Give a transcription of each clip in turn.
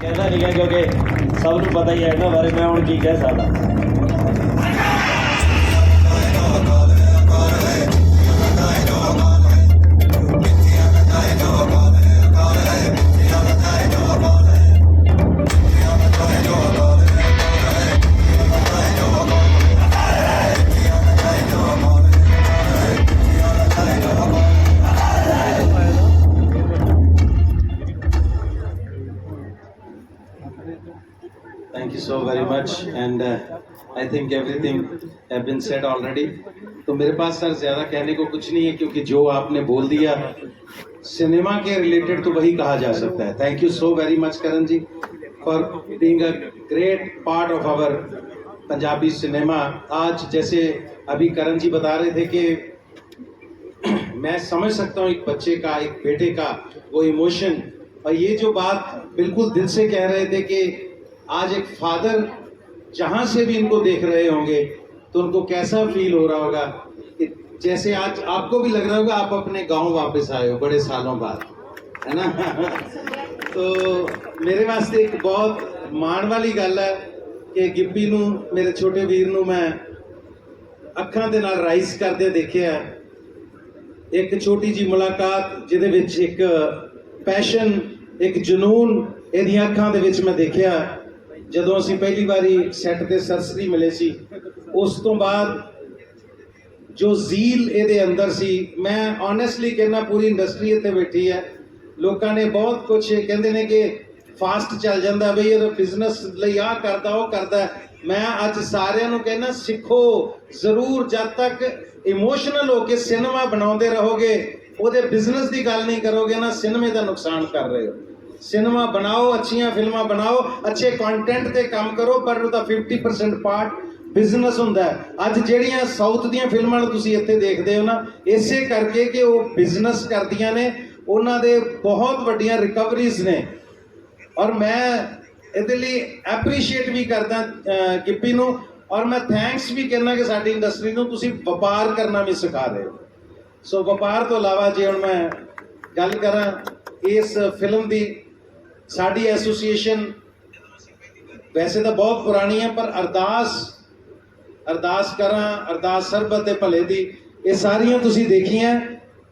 ਕਹਿੰਦਾ ਨਹੀਂ ਗਾ ਕਿਉਂਕਿ ਸਭ ਨੂੰ ਪਤਾ ਹੀ ਹੈ ਇਹਨਾਂ ਬਾਰੇ, ਮੈਂ ਹੁਣ ਕੀ ਕਹਿ ਸਕਦਾ। You so very much. And uh, I think everything have been said already. तो मेरे पास सर ज़्यादा कहने को कुछ नहीं है क्योंकि जो आपने बोल दिया सिनेमा के रिलेटेड तो वही कहा जा सकता है। Thank you so very much Karan ji for being a great part of our Punjabi cinema. आज जैसे अभी करण जी बता रहे थे कि मैं समझ सकता हूँ एक बच्चे का एक बेटे का वो इमोशन। और ये जो बात बिल्कुल दिल से कह रहे थे कि आज एक फादर जहां से भी इनको देख रहे होंगे तो उनको कैसा फील हो रहा होगा कि जैसे आज आपको भी लग रहा होगा आप अपने गांव वापस आए हो बड़े सालों बाद है ना तो ਮੇਰੇ ਵਾਸਤੇ ਇੱਕ ਬਹੁਤ ਮਾਣ ਵਾਲੀ ਗੱਲ ਹੈ ਕਿ ਗਿੱਪੀ ਨੂੰ ਮੇਰੇ ਛੋਟੇ ਵੀਰ ਨੂੰ ਮੈਂ ਅੱਖਾਂ ਦੇ ਨਾਲ ਰਾਈਜ਼ ਕਰਦੇ ਦੇਖਿਆ ਇੱਕ ਛੋਟੀ ਜੀ ਮੁਲਾਕਾਤ ਜਿਹਦੇ ਵਿੱਚ ਇੱਕ ਪੈਸ਼ਨ ਇੱਕ ਜਨੂਨ ਇਹਦੀਆਂ ਅੱਖਾਂ ਦੇ ਵਿੱਚ ਮੈਂ ਦੇਖਿਆ ਜਦੋਂ ਅਸੀਂ ਪਹਿਲੀ ਵਾਰੀ ਸੈੱਟ ਤੇ ਸਰਸਰੀ ਮਿਲੇ ਸੀ, ਉਸ ਤੋਂ ਬਾਅਦ ਜੋ ਜ਼ੀਲ ਇਹਦੇ ਅੰਦਰ ਸੀ, ਮੈਂ ਓਨੈਸਟਲੀ ਕਹਿੰਦਾ ਪੂਰੀ ਇੰਡਸਟਰੀ ਇੱਥੇ ਬੈਠੀ ਹੈ। ਲੋਕਾਂ ਨੇ ਬਹੁਤ ਕੁਝ ਕਹਿੰਦੇ ਨੇ ਕਿ ਫਾਸਟ ਚੱਲ ਜਾਂਦਾ, ਬਈ ਇਹ ਬਿਜ਼ਨਸ ਲਈ ਆ ਕਰਦਾ, ਉਹ ਕਰਦਾ ਮੈਂ ਅੱਜ ਸਾਰਿਆਂ ਨੂੰ ਕਹਿੰਦਾ, ਸਿੱਖੋ, ਜ਼ਰੂਰ ਜਦ ਤੱਕ ਇਮੋਸ਼ਨਲ ਹੋ ਕੇ ਸਿਨੇਮਾ ਬਣਾਉਂਦੇ ਰਹੋਗੇ, ਉਹਦੇ ਬਿਜ਼ਨਸ ਦੀ ਗੱਲ ਨਹੀਂ ਕਰੋਗੇ ਨਾ ਸਿਨੇਮੇ ਦਾ ਨੁਕਸਾਨ ਕਰ ਰਹੇ ਹੋ। ਸਿਨੇਮਾ ਬਣਾਓ ਅੱਛੀਆਂ ਫਿਲਮਾਂ ਬਣਾਓ ਅੱਛੇ ਕੰਟੈਂਟ ਤੇ ਕੰਮ ਕਰੋ ਪਰ ਉਹਦਾ 50% ਪਾਰਟ ਬਿਜ਼ਨਸ ਹੁੰਦਾ ਅੱਜ ਜਿਹੜੀਆਂ ਸਾਊਥ ਦੀਆਂ ਫਿਲਮਾਂ ਨੂੰ ਤੁਸੀਂ ਇੱਥੇ ਦੇਖਦੇ ਹੋ ਨਾ ਇਸੇ ਕਰਕੇ ਕਿ ਉਹ ਬਿਜ਼ਨਸ ਕਰਦੀਆਂ ਨੇ ਉਹਨਾਂ ਦੇ ਬਹੁਤ ਵੱਡੀਆਂ ਰਿਕਵਰੀਜ਼ ਨੇ। ਔਰ ਮੈਂ ਇਹਦੇ ਲਈ ਐਪਰੀਸ਼ੀਏਟ ਵੀ ਕਰਦਾ ਅਹ, ਗਿੱਪੀ ਨੂੰ ਔਰ ਮੈਂ ਥੈਂਕਸ ਵੀ ਕਹਿੰਦਾ ਕਿ ਸਾਡੀ ਇੰਡਸਟਰੀ ਨੂੰ ਤੁਸੀਂ ਵਪਾਰ ਕਰਨਾ ਵੀ ਸਿਖਾ ਰਹੇ ਹੋ। ਸੋ ਵਪਾਰ ਤੋਂ ਇਲਾਵਾ ਜੇ ਹੁਣ ਮੈਂ ਗੱਲ ਕਰਾਂ ਇਸ ਫਿਲਮ ਦੀ ਸਾਡੀ ਐਸੋਸੀਏਸ਼ਨ ਵੈਸੇ ਤਾਂ ਬਹੁਤ ਪੁਰਾਣੀ ਹੈ, ਪਰ ਅਰਦਾਸ ਅਰਦਾਸ ਕਰਾਂ, ਅਰਦਾਸ ਸਰਬਤ ਦੇ ਭਲੇ ਦੀ, ਇਹ ਸਾਰੀਆਂ ਤੁਸੀਂ ਦੇਖੀਆਂ।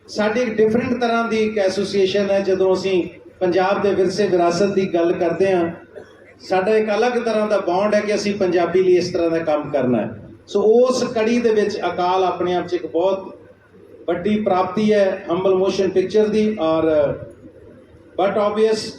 ਸਾਡੀ ਇੱਕ ਡਿਫਰੈਂਟ ਤਰ੍ਹਾਂ ਦੀ ਇੱਕ ਐਸੋਸੀਏਸ਼ਨ ਹੈ, ਜਦੋਂ ਅਸੀਂ ਪੰਜਾਬ ਦੇ ਵਿਰਸੇ ਵਿਰਾਸਤ ਦੀ ਗੱਲ ਕਰਦੇ ਹਾਂ। ਸਾਡਾ ਇੱਕ ਅਲੱਗ ਤਰ੍ਹਾਂ ਦਾ ਬੌਂਡ ਹੈ ਕਿ ਅਸੀਂ ਪੰਜਾਬੀ ਲਈ ਇਸ ਤਰ੍ਹਾਂ ਦਾ ਕੰਮ ਕਰਨਾ ਹੈ। ਸੋ ਉਸ ਕੜੀ ਦੇ ਵਿੱਚ ਅਕਾਲ ਆਪਣੇ ਆਪ 'ਚ ਇੱਕ ਬਹੁਤ ਵੱਡੀ ਪ੍ਰਾਪਤੀ ਹੈ ਹੰਬਲ ਮੋਸ਼ਨ ਪਿਕਚਰ ਦੀ, ਔਰ ਬਟ ਆਬਵੀਅਸ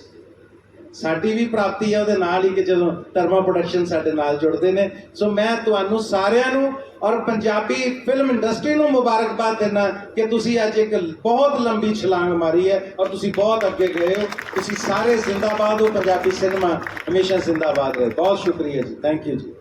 ਸਾਡੀ ਵੀ ਪ੍ਰਾਪਤੀ ਹੈ ਉਹਦੇ ਨਾਲ ਹੀ ਕਿ ਜਦੋਂ ਧਰਮਾ ਪ੍ਰੋਡਕਸ਼ਨ ਸਾਡੇ ਨਾਲ ਜੁੜਦੇ ਨੇ। ਸੋ ਮੈਂ ਤੁਹਾਨੂੰ ਸਾਰਿਆਂ ਨੂੰ ਔਰ ਪੰਜਾਬੀ ਫਿਲਮ ਇੰਡਸਟਰੀ ਨੂੰ ਮੁਬਾਰਕਬਾਦ ਦਿੰਦਾ ਕਿ ਤੁਸੀਂ ਅੱਜ ਇੱਕ ਬਹੁਤ ਲੰਬੀ ਛਲਾਂਗ ਮਾਰੀ ਹੈ ਔਰ ਤੁਸੀਂ ਬਹੁਤ ਅੱਗੇ ਗਏ ਹੋ। ਤੁਸੀਂ ਸਾਰੇ ਜ਼ਿੰਦਾਬਾਦ ਹੋ, ਪੰਜਾਬੀ ਸਿਨੇਮਾ ਹਮੇਸ਼ਾ ਜ਼ਿੰਦਾਬਾਦ ਰਹੇ। ਬਹੁਤ ਸ਼ੁਕਰੀਆ ਜੀ। ਥੈਂਕ ਯੂ ਜੀ।